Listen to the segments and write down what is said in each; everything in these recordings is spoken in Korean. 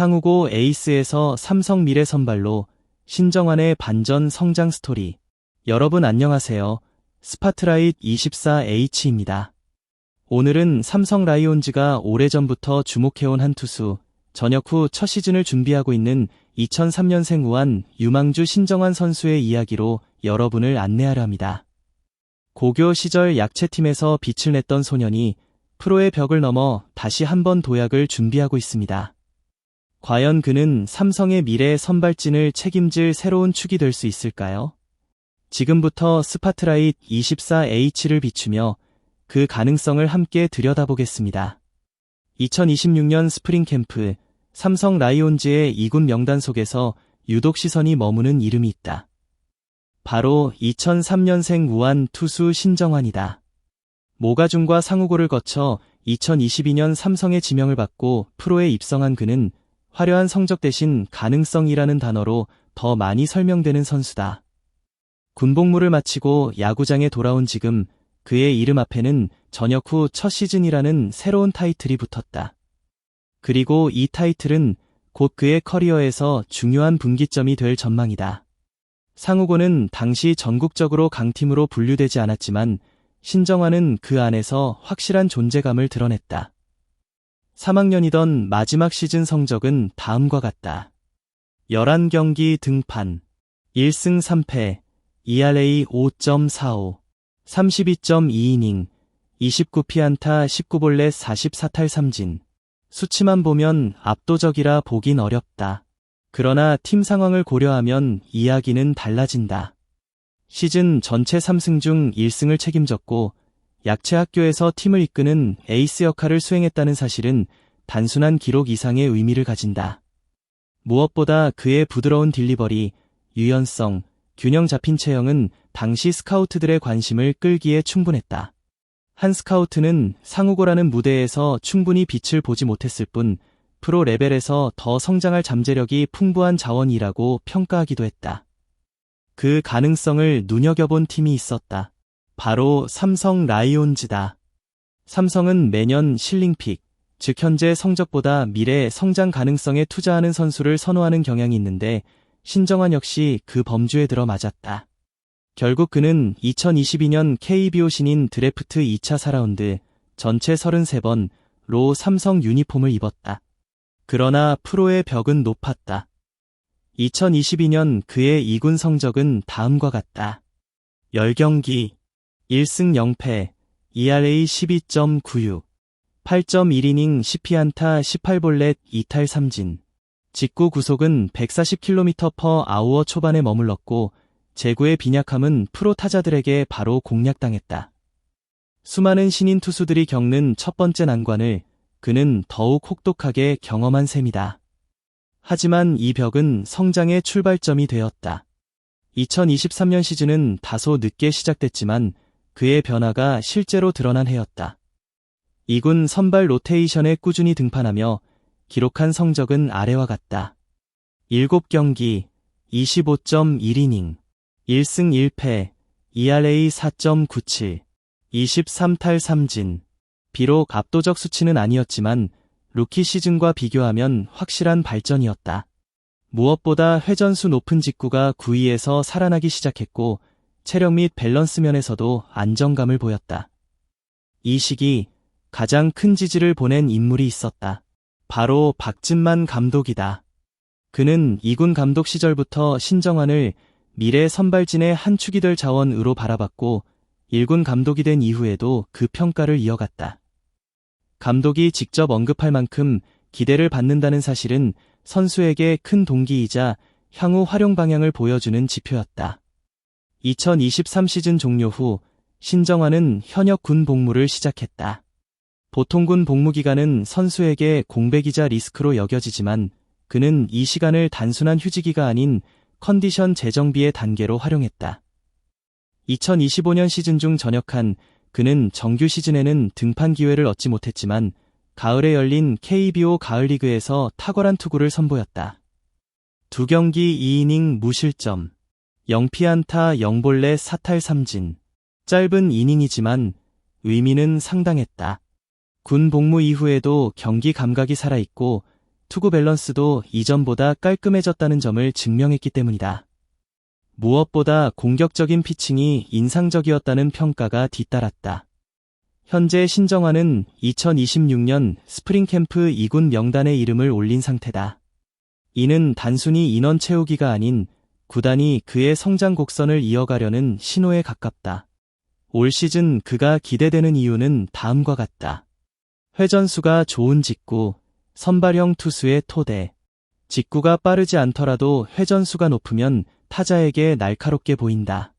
상우고 에이스에서 삼성 미래 선발로 신정환의 반전 성장 스토리. 여러분 안녕하세요. 스파트라이트 24H입니다. 오늘은 삼성 라이온즈가 오래전부터 주목해온 한 투수, 전역 후 첫 시즌을 준비하고 있는 2003년생 우한 유망주 신정환 선수의 이야기로 여러분을 안내하려 합니다. 고교 시절 약체팀에서 빛을 냈던 소년이 프로의 벽을 넘어 다시 한번 도약을 준비하고 있습니다. 과연 그는 삼성의 미래 선발진을 책임질 새로운 축이 될 수 있을까요? 지금부터 스파트라이트 24H를 비추며 그 가능성을 함께 들여다보겠습니다. 2026년 스프링 캠프 삼성 라이온즈의 2군 명단 속에서 유독 시선이 머무는 이름이 있다. 바로 2003년생 우한 투수 신정환이다. 모가중과 상우고를 거쳐 2022년 삼성의 지명을 받고 프로에 입성한 그는 화려한 성적 대신 가능성이라는 단어로 더 많이 설명되는 선수다. 군복무를 마치고 야구장에 돌아온 지금 그의 이름 앞에는 전역 후 첫 시즌이라는 새로운 타이틀이 붙었다. 그리고 이 타이틀은 곧 그의 커리어에서 중요한 분기점이 될 전망이다. 상우고는 당시 전국적으로 강팀으로 분류되지 않았지만 신정환은 그 안에서 확실한 존재감을 드러냈다. 3학년이던 마지막 시즌 성적은 다음과 같다. 11경기 등판, 1승 3패, ERA 5.45, 32.2이닝, 29피안타 19볼넷 44탈 3진. 수치만 보면 압도적이라 보긴 어렵다. 그러나 팀 상황을 고려하면 이야기는 달라진다. 시즌 전체 3승 중 1승을 책임졌고 약체 학교에서 팀을 이끄는 에이스 역할을 수행했다는 사실은 단순한 기록 이상의 의미를 가진다. 무엇보다 그의 부드러운 딜리버리, 유연성, 균형 잡힌 체형은 당시 스카우트들의 관심을 끌기에 충분했다. 한 스카우트는 상우고라는 무대에서 충분히 빛을 보지 못했을 뿐 프로 레벨에서 더 성장할 잠재력이 풍부한 자원이라고 평가하기도 했다. 그 가능성을 눈여겨본 팀이 있었다. 바로 삼성 라이온즈다. 삼성은 매년 실링픽, 즉 현재 성적보다 미래 성장 가능성에 투자하는 선수를 선호하는 경향이 있는데 신정환 역시 그 범주에 들어 맞았다. 결국 그는 2022년 KBO 신인 드래프트 2차 4라운드 전체 33번 로 삼성 유니폼을 입었다. 그러나 프로의 벽은 높았다. 2022년 그의 2군 성적은 다음과 같다. 10경기, 1승 0패, ERA 12.96, 8.1이닝 10피안타 18볼넷 2탈 3진. 직구 구속은 140km per 아우어 초반에 머물렀고 제구의 빈약함은 프로 타자들에게 바로 공략당했다. 수많은 신인 투수들이 겪는 첫 번째 난관을 그는 더욱 혹독하게 경험한 셈이다. 하지만 이 벽은 성장의 출발점이 되었다. 2023년 시즌은 다소 늦게 시작됐지만 그의 변화가 실제로 드러난 해였다. 이군 선발 로테이션에 꾸준히 등판하며 기록한 성적은 아래와 같다. 7경기, 25.1이닝, 1승 1패, ERA 4.97, 23탈 3진. 비록 압도적 수치는 아니었지만 루키 시즌과 비교하면 확실한 발전이었다. 무엇보다 회전수 높은 직구가 9위에서 살아나기 시작했고 체력 및 밸런스 면에서도 안정감을 보였다. 이 시기 가장 큰 지지를 보낸 인물이 있었다. 바로 박진만 감독이다. 그는 이군 감독 시절부터 신정환을 미래 선발진의 한 축이 될 자원으로 바라봤고 1군 감독이 된 이후에도 그 평가를 이어갔다. 감독이 직접 언급할 만큼 기대를 받는다는 사실은 선수에게 큰 동기이자 향후 활용 방향을 보여주는 지표였다. 2023 시즌 종료 후 신정환은 현역 군 복무를 시작했다. 보통 군 복무 기간은 선수에게 공백이자 리스크로 여겨지지만 그는 이 시간을 단순한 휴지기가 아닌 컨디션 재정비의 단계로 활용했다. 2025년 시즌 중 전역한 그는 정규 시즌에는 등판 기회를 얻지 못했지만 가을에 열린 KBO 가을리그에서 탁월한 투구를 선보였다. 두 경기 2이닝 무실점, 0피안타 0볼넷 사탈 3진. 짧은 이닝이지만 의미는 상당했다. 군 복무 이후에도 경기 감각이 살아있고 투구 밸런스도 이전보다 깔끔해졌다는 점을 증명했기 때문이다. 무엇보다 공격적인 피칭이 인상적이었다는 평가가 뒤따랐다. 현재 신정환은 2026년 스프링 캠프 2군 명단에 이름을 올린 상태다. 이는 단순히 인원 채우기가 아닌 구단이 그의 성장 곡선을 이어가려는 신호에 가깝다. 올 시즌 그가 기대되는 이유는 다음과 같다. 회전수가 좋은 직구, 선발형 투수의 토대. 직구가 빠르지 않더라도 회전수가 높으면 타자에게 날카롭게 보인다.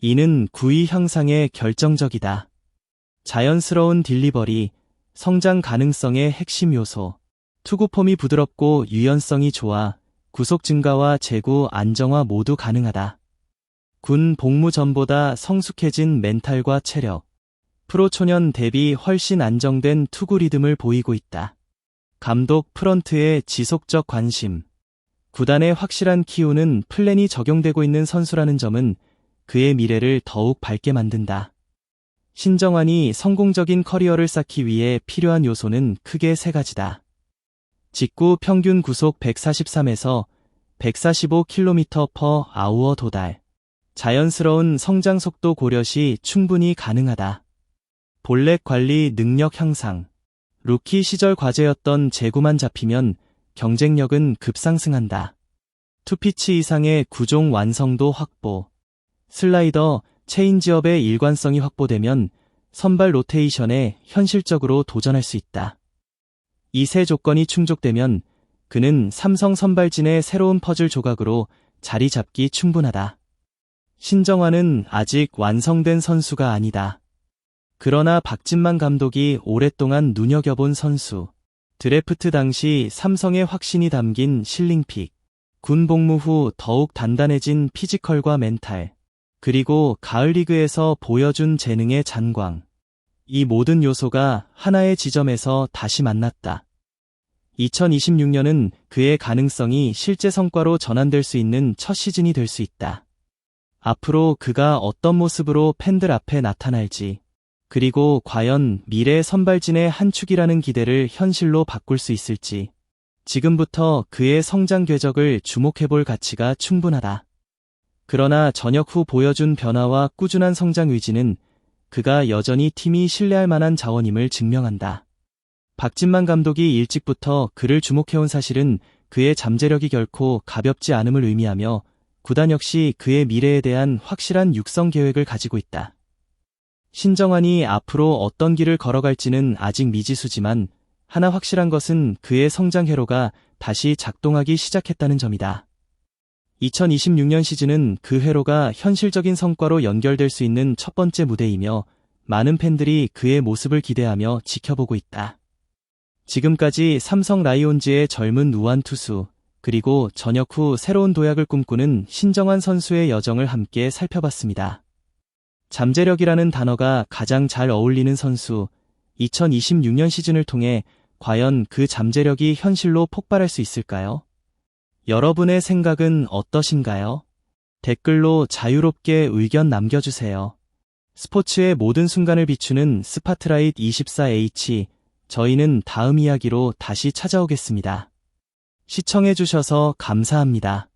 이는 구위 향상에 결정적이다. 자연스러운 딜리버리, 성장 가능성의 핵심 요소. 투구 폼이 부드럽고 유연성이 좋아 구속 증가와 제구 안정화 모두 가능하다. 군 복무 전보다 성숙해진 멘탈과 체력. 프로 초년 대비 훨씬 안정된 투구 리듬을 보이고 있다. 감독 프런트의 지속적 관심. 구단의 확실한 키우는 플랜이 적용되고 있는 선수라는 점은 그의 미래를 더욱 밝게 만든다. 신정환이 성공적인 커리어를 쌓기 위해 필요한 요소는 크게 세 가지다. 직구 평균 구속 143에서 145km per hour 도달. 자연스러운 성장 속도 고려 시 충분히 가능하다. 볼넷 관리 능력 향상. 루키 시절 과제였던 제구만 잡히면 경쟁력은 급상승한다. 투피치 이상의 구종 완성도 확보. 슬라이더, 체인지업의 일관성이 확보되면 선발 로테이션에 현실적으로 도전할 수 있다. 이 세 조건이 충족되면 그는 삼성 선발진의 새로운 퍼즐 조각으로 자리 잡기 충분하다. 신정환은 아직 완성된 선수가 아니다. 그러나 박진만 감독이 오랫동안 눈여겨본 선수. 드래프트 당시 삼성의 확신이 담긴 실링픽. 군 복무 후 더욱 단단해진 피지컬과 멘탈. 그리고 가을 리그에서 보여준 재능의 잔광. 이 모든 요소가 하나의 지점에서 다시 만났다. 2026년은 그의 가능성이 실제 성과로 전환될 수 있는 첫 시즌이 될 수 있다. 앞으로 그가 어떤 모습으로 팬들 앞에 나타날지, 그리고 과연 미래 선발진의 한 축이라는 기대를 현실로 바꿀 수 있을지, 지금부터 그의 성장 궤적을 주목해볼 가치가 충분하다. 그러나 전역 후 보여준 변화와 꾸준한 성장 의지는 그가 여전히 팀이 신뢰할 만한 자원임을 증명한다. 박진만 감독이 일찍부터 그를 주목해온 사실은 그의 잠재력이 결코 가볍지 않음을 의미하며 구단 역시 그의 미래에 대한 확실한 육성 계획을 가지고 있다. 신정환이 앞으로 어떤 길을 걸어갈지는 아직 미지수지만 하나 확실한 것은 그의 성장 회로가 다시 작동하기 시작했다는 점이다. 2026년 시즌은 그 회로가 현실적인 성과로 연결될 수 있는 첫 번째 무대이며 많은 팬들이 그의 모습을 기대하며 지켜보고 있다. 지금까지 삼성 라이온즈의 젊은 우한 투수, 그리고 전역 후 새로운 도약을 꿈꾸는 신정환 선수의 여정을 함께 살펴봤습니다. 잠재력이라는 단어가 가장 잘 어울리는 선수, 2026년 시즌을 통해 과연 그 잠재력이 현실로 폭발할 수 있을까요? 여러분의 생각은 어떠신가요? 댓글로 자유롭게 의견 남겨주세요. 스포츠의 모든 순간을 비추는 스파트라이트 24H 저희는 다음 이야기로 다시 찾아오겠습니다. 시청해주셔서 감사합니다.